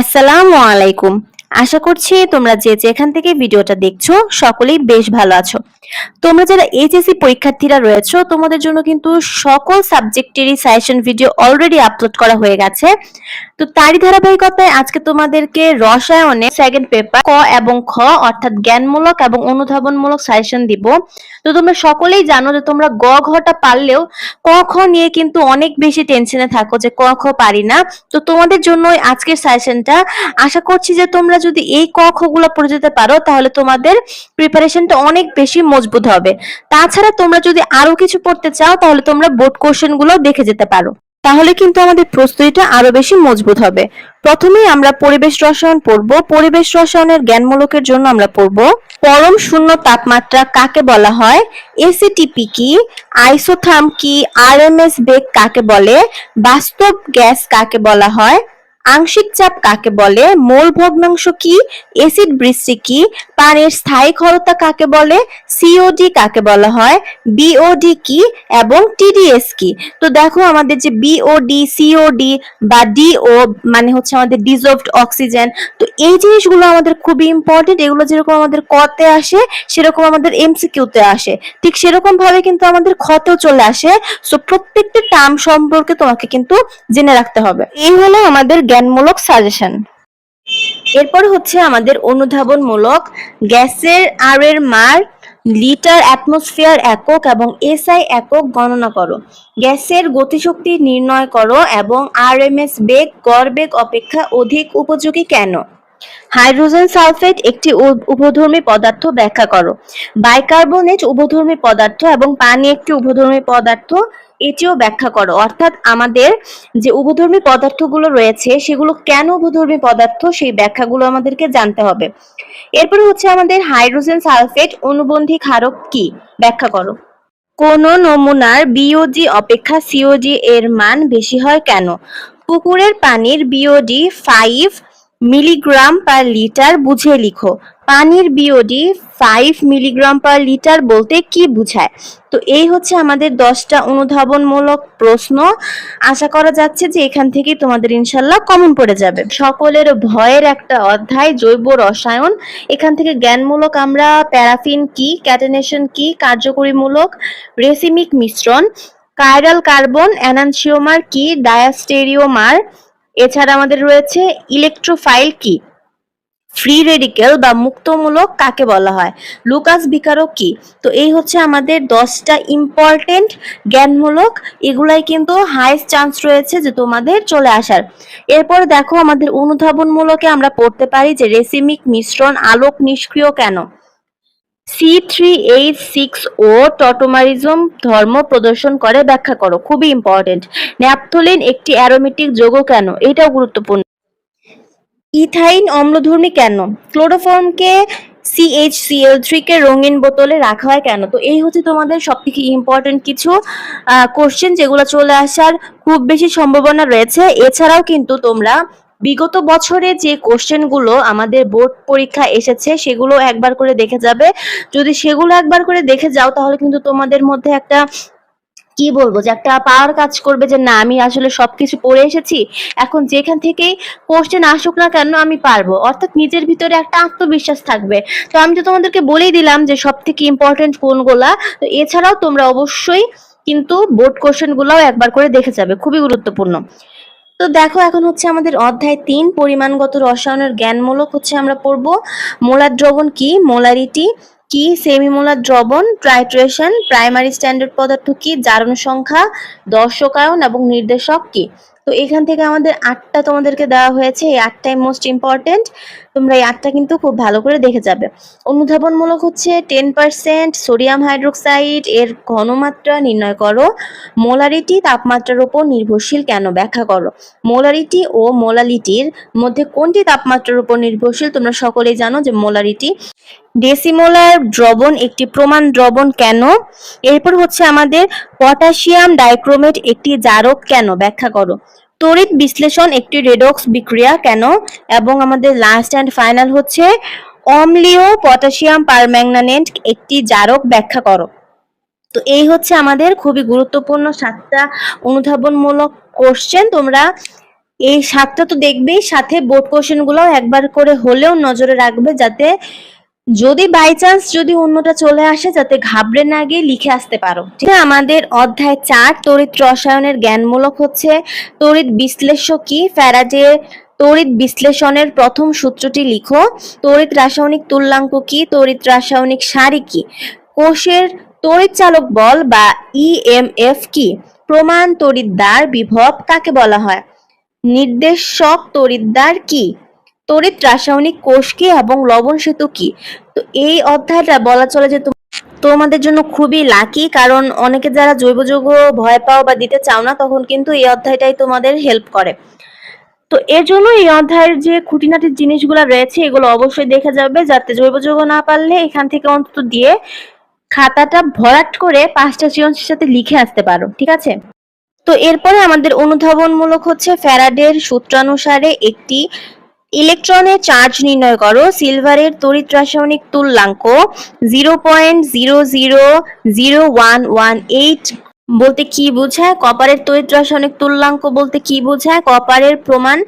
আসসালামু আলাইকুম। আশা করছি তোমরা যে যেখান থেকে ভিডিওটা দেখছ, সকলেই বেশ ভালো আছো। তোমরা যারা এইচএসসি পরীক্ষার্থীরা রয়েছো, তোমাদের জন্য কিন্তু সকল সাবজেক্টেরই সাজেশন ভিডিও অলরেডি আপলোড করা হয়ে গেছে। তো তারই ধারাবাহিকতায় আজকে তোমাদেরকে রসায়নে সেকেন্ড পেপার ক এবং খ অর্থাৎ জ্ঞানমূলক এবং অনুধাবনমূলক সাজেশন দিব। তো তোমরা সকলেই জানো যে তোমরা গ ঘটা পারলেও ক, খ নিয়ে কিন্তু অনেক বেশি টেনশনে থাকো যে ক, খ পারি না। তো তোমাদের জন্য আজকের সাজেশনটা আশা করছি যে তোমরা যদি এই ক, খ গুলো পড়ে যেতে পারো, তাহলে তোমাদের প্রিপারেশনটা অনেক বেশি মজবুত হবে। তাছাড়া তোমরা যদি আরও কিছু পড়তে চাও, তাহলে তোমরা বোর্ড কোশ্চেনগুলো দেখে যেতে পারো। তাহলে কিন্তু আমাদের প্রস্তুতিটা আরও বেশি মজবুত হবে। প্রথমেই আমরা পরিবেশ রসায়ন পড়ব। পরিবেশ রসায়নের জ্ঞানমূলকের জন্য আমরা পড়ব, পরম শূন্য তাপমাত্রা কাকে বলা হয়? এসিটিপি কি? আইসোথার্ম কি? আরএমএস বেগ কাকে বলে? বাস্তব গ্যাস কাকে বলা হয়? আংশিক চাপ কাকে বলে? মোল ভগ্নাংশ কি? এসিড বৃষ্টি কি? পানির স্থায়ী ক্ষরতা কাকে বলে? সিওডি কাকে বলা হয়? বিওডি কি? এবং টিডিএস কি? তো দেখো আমাদের যে বিওডি সিওডি বা ডিও মানে হচ্ছে আমাদের ডিজলভড অক্সিজেন তো এই জিনিসগুলো আমাদের খুবই ইম্পর্টেন্ট এগুলো যেরকম আমাদের কতে আসে, সেরকম আমাদের এমসিকিউতে আসে। ঠিক সেরকম ভাবে কিন্তু আমাদের খতেও চলে আসে। সো প্রত্যেকটা টার্ম সম্পর্কে তোমাকে কিন্তু জেনে রাখতে হবে। এই হলো আমাদের জ্ঞানমূলক সাজেশন এরপর হচ্ছে আমাদের অনুধাবনমূলক। গ্যাসের আর এর মার লিটার অ্যাটমসফিয়ার একক এবং এসআই একক গণনা করো। গ্যাসের গতিশক্তি নির্ণয় করো এবং আরএমএস বেগ, গড় বেগ অপেক্ষা অধিক উপযোগী কেন? হাইড্রোজেন সালফেট একটি উ- উভধর্মী পদার্থ ব্যাখ্যা করো। বাইকার্বনেট উভধর্মী পদার্থ এবং পানি একটি উভধর্মী পদার্থ এটিও ব্যাখ্যা করো। অর্থাৎ আমাদের যে উভধর্মী পদার্থগুলো রয়েছে, সেগুলো কেন উভধর্মী পদার্থ? সেই ব্যাখ্যাগুলো আমাদেরকে জানতে হবে। এরপরে হচ্ছে আমাদের হাইড্রোজেন সালফেট অনুবন্ধী ক্ষারক কি? ব্যাখ্যা করো। কোন নমুনার বিওজি অপেক্ষা সিওজি এর মান বেশি হয় কেন? পুকুরের পানির BOD five milligram per litre বুঝে লিখো। পানির BOD five milligram per litre বলতে কি বোঝায়? তো এই হচ্ছে আমাদের দশটা অনুধাবনমূলক প্রশ্ন। আশা করা যাচ্ছে যে এখান থেকে তোমাদের ইনশাল্লাহ কমন পড়ে যাবে। সকলের ভয়ের একটা অধ্যায়, জৈব রসায়ন। এখান থেকে জ্ঞানমূলক আমরা প্যারাফিন কি, ক্যাটেনেশন কি, কার্যকরীমূলক, রেসিমিক মিশ্রণ কাইরাল কার্বন অ্যানানসিওমার কি ডায়াস্টেরিওমার এছাড়া আমাদের রয়েছে ইলেকট্রোফাইল কি। ফ্রি রেডিকেল বা মুক্তমূলক কাকে বলা হয়? লুকাস বিকারক কি? তো এই হচ্ছে আমাদের দশটা ইম্পর্টেন্ট জ্ঞানমূলক, এগুলাই কিন্তু হাইস্ট চান্স রয়েছে যে তোমাদের চলে আসার। এরপর দেখো আমাদের অনুধাবনমূলকে আমরা পড়তে পারি যে রেসিমিক মিশ্রণ আলোক নিষ্ক্রিয় কেন? সি থ্রি এইট সিক্স ও টটোমারিজম ধর্ম প্রদর্শন করে, ব্যাখ্যা করো, খুবই ইম্পর্টেন্ট ন্যাপথোলিন একটি অ্যারোমেটিক যৌগ কেন? এটাও গুরুত্বপূর্ণ। ইথাইন অম্লধর্মী কেন? ক্লোরোফর্মকে সিএইচসিএল থ্রি কে রঙিন বোতলে রাখা হয় কেন? তো এই হচ্ছে তোমাদের সব থেকে ইম্পর্টেন্ট কিছু কোশ্চেন যেগুলো চলে আসার খুব বেশি সম্ভাবনা রয়েছে। এছাড়াও কিন্তু তোমরা বিগত বছরে যে কোশ্চেনগুলো আমাদের বোর্ড পরীক্ষা এসেছে, সেগুলো একবার করে দেখে যাবে। যদি সেগুলো একবার করে দেখে যাও, তাহলে কিন্তু তোমাদের মধ্যে একটা কি বলব যে একটা পাওয়ার কাজ করবে যে না, আমি আসলে সবকিছু পড়ে এসেছি, এখন যেখান থেকেই কোশ্চেন আসুক না কেন আমি পারব। অর্থাৎ নিজের ভিতরে একটা আত্মবিশ্বাস থাকবে। তো আমি তো তোমাদেরকে বলেই দিলাম যে সব থেকে ইম্পর্টেন্ট কোনগুলা, তো এছাড়াও তোমরা অবশ্যই কিন্তু বোর্ড কোশ্চেন গুলাও একবার করে দেখে যাবে, খুবই গুরুত্বপূর্ণ। তো দেখো, এখন হচ্ছে আমাদের অধ্যায় তিন, পরিমাণগত রসায়নের জ্ঞানমূলক হচ্ছে আমরা পড়ব। মোলার দ্রবণ কি? মোলারিটি। কি? সেমিমোলার দ্রবণ, ট্রাইট্রেশন, প্রাইমারি স্ট্যান্ডার্ড পদার্থ কি? জারণ সংখ্যা, দর্শকায়ন এবং নির্দেশক কি? তো এখান থেকে আমাদের আটটা তোমাদেরকে দেওয়া হয়েছে। এই আটটাই মোস্ট ইম্পর্টেন্ট তোমরা এই আটটা কিন্তু খুব ভালো করে দেখে যাবে। অনুধাবনমূলক হচ্ছে টেন পার্সেন্ট সোডিয়াম হাইড্রোক্সাইড এর ঘনমাত্রা নির্ণয় করো। মোলারিটি তাপমাত্রার উপর নির্ভরশীল কেন ব্যাখ্যা করো? মোলারিটি ও মোলালিটির মধ্যে কোনটি তাপমাত্রার উপর নির্ভরশীল? তোমরা সকলেই জানো যে মোলারিটি ডেসিমোলার দ্রবণ একটি প্রমাণ দ্রবণ কেন? এরপর হচ্ছে আমাদের পটাশিয়াম ডাইক্রোমেট একটি জারক কেন? ব্যাখ্যা করো। তড়িৎ বিশ্লেষণ একটি রেডক্স বিক্রিয়া, কেন? এবং আমাদের লাস্ট অ্যান্ড ফাইনাল হচ্ছে, অম্লীয় পটাশিয়াম পারম্যাঙ্গানেট একটি জারক ব্যাখ্যা করো। তো এই হচ্ছে আমাদের খুবই গুরুত্বপূর্ণ সাতটা অনুধাবনমূলক কোশ্চেন তোমরা এই সাতটা তো দেখবেই, সাথে বোর্ড কোশ্চেনগুলো একবার করে হলেও নজরে রাখবে যাতে যদি বাই চান্স যদি অন্যটা চলে আসে, যাতে ঘাবড়ে না গিয়ে লিখে আসতে পারো। ঠিক আছে? আমাদের অধ্যায় চার, তড়িৎ রসায়নের জ্ঞানমূলক হচ্ছে, তড়িৎ কি? ফ্যারাডের তড়িৎ বিশ্লেষণের প্রথম সূত্রটি লিখো। তড়িৎ রাসায়নিক তুল্যাঙ্ক কি? তড়িৎ রাসায়নিক সারি কি? কোষের তড়িৎ চালক বল বা ইএমএফ কি? প্রমাণ তড়িৎদ্বার বিভব কাকে বলা হয়? নির্দেশক তড়িৎদ্বার কি? তড়িৎ রাসায়নিক কোষ কি এবং লবণ সেতু কি? তো এই অধ্যায়টা বলা চলে যে তোম- তোমাদের জন্য খুবই লাকি কারণ অনেকে যারা জৈব যৌগ ভয় পাও বা দিতে চাও না, তখন কিন্তু এই অধ্যায়টাই তোমাদের হেল্প করে। তো এর জন্য এই অধ্যায়ের যে খুঁটিনাটি জিনিসগুলো রয়েছে, এগুলো অবশ্যই দেখে যাবে, যাতে জৈব যৌগ না পারলে এখান থেকে অন্তত দিয়ে খাতাটা ভরাট করে পাঁচটা সৃজনশীল সাথে লিখে আসতে পারো, ঠিক আছে? তো এরপরে আমাদের অনুধাবনমূলক হচ্ছে ফ্যারাডের সূত্রানুসারে একটি ইলেকট্রনের চার্জ নির্ণয় করো, সিলভারের তড়িৎ রাসায়নিক তুল্যাঙ্ক zero point zero zero zero one one eight বলতে কি বোঝায়? কপারের তড়িৎ রাসায়নিক তুল্যাঙ্ক বলতে কি বোঝায়? কপারের প্রমাণ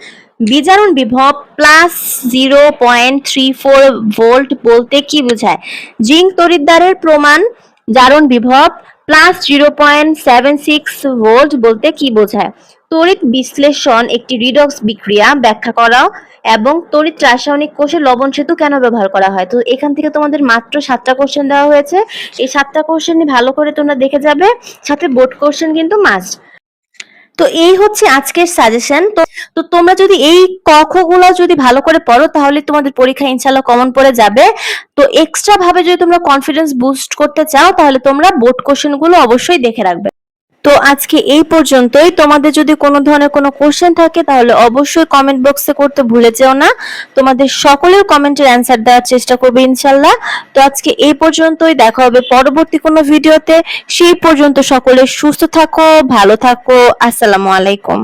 বিজারণ বিভব plus zero point three four volt বলতে কি বোঝায়? জিঙ্ক তড়িৎদ্বারের প্রমাণ জারণ বিভব plus zero point seven six volt বলতে কি বোঝায়? তড়িৎ বিশ্লেষণ একটি রিডক্স বিক্রিয়া ব্যাখ্যা করা এবং তড়িৎ রাসায়নিক কোষে লবণ সেতু কেন ব্যবহার করা হয়? তো এখান থেকে তোমাদের মাত্র সাতটা কোশ্চেন দেওয়া হয়েছে। এই সাতটা কোশ্চেন ভালো করে তোমরা দেখে যাবে। সাথে বোর্ড কোশ্চেন কিন্তু মাস্ট তো এই হচ্ছে আজকের সাজেশন তো তো তোমরা যদি এই কখগুলো যদি ভালো করে পড়ো, তাহলে তোমাদের পরীক্ষা ইনশাল্লাহ কমন পড়ে যাবে। তো এক্সট্রা ভাবে যদি তোমরা কনফিডেন্স বুস্ট করতে চাও, তাহলে তোমরা বোর্ড কোশ্চেনগুলো অবশ্যই দেখে রাখবে। তো আজকে এই পর্যন্তই। তোমাদের যদি কোনো ধরনের কোনো কোশ্চেন থাকে, তাহলে অবশ্যই কমেন্ট বক্সে করতে ভুলে যেও না। তোমাদের সকলের কমেন্টের অ্যান্সার দেওয়ার চেষ্টা করবে ইনশাল্লাহ। তো আজকে এই পর্যন্তই। দেখা হবে পরবর্তী কোনো ভিডিওতে সেই পর্যন্ত সকলে সুস্থ থাকো, ভালো থাকো। আসসালামু আলাইকুম।